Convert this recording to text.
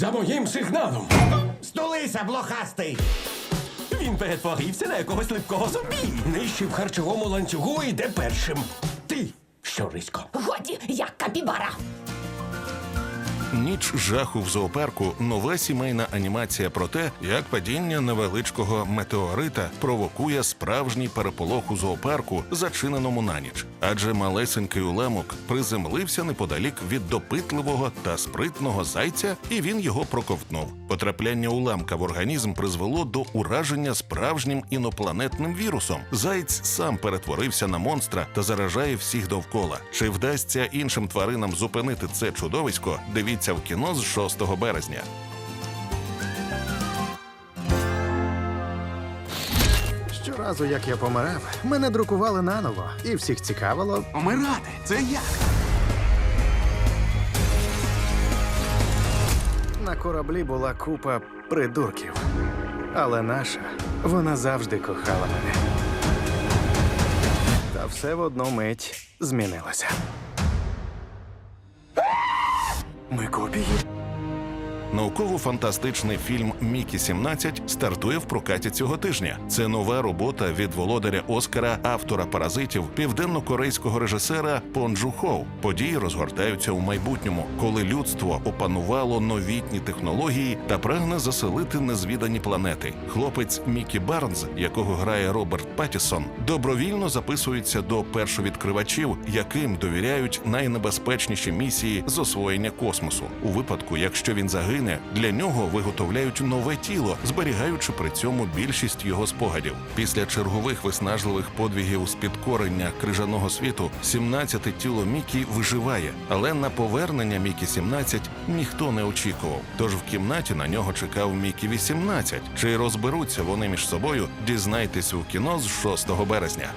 За моїм сигналом. Стулися, блохастий! Він перетворився на якогось липкого зомбі. Нижче в харчовому ланцюгу йде першим. Ти, щорисько. Годі, як капібара. Ніч жаху в зоопарку нова сімейна анімація про те, як падіння невеличкого метеорита провокує справжній переполох у зоопарку, зачиненому на ніч. Адже малесенький уламок приземлився неподалік від допитливого та спритного зайця, і він його проковтнув. Потрапляння уламка в організм призвело до ураження справжнім інопланетним вірусом. Заєць сам перетворився на монстра та заражає всіх довкола. Чи вдасться іншим тваринам зупинити це чудовисько? Дивіться в кіно з 6 березня. Щоразу, як я помирав, мене друкували наново, і всіх цікавило, Умирати, це як? на кораблі була купа придурків. Але наша, вона завжди кохала мене. Та все в одну мить змінилося. Ми копії? Науково-фантастичний фільм Мікі 17 стартує в прокаті цього тижня. Це нова робота від володаря Оскара, автора паразитів, південно-корейського режисера Пон Джу Хоу. Події розгортаються у майбутньому, коли людство опанувало новітні технології та прагне заселити незвідані планети. Хлопець Мікі Барнс, якого грає Роберт Паттісон, добровільно записується до першовідкривачів, яким довіряють найнебезпечніші місії з освоєння космосу. У випадку, якщо він загине, для нього виготовляють нове тіло, зберігаючи при цьому більшість його спогадів. Після чергових виснажливих подвігів з підкорення крижаного світу, 17-те тіло Мікі виживає, але на повернення Мікі 17 ніхто не очікував. Тож в кімнаті на нього чекав Мікі 18. Чи розберуться вони між собою? Дізнайтесь у кіно з 6 березня.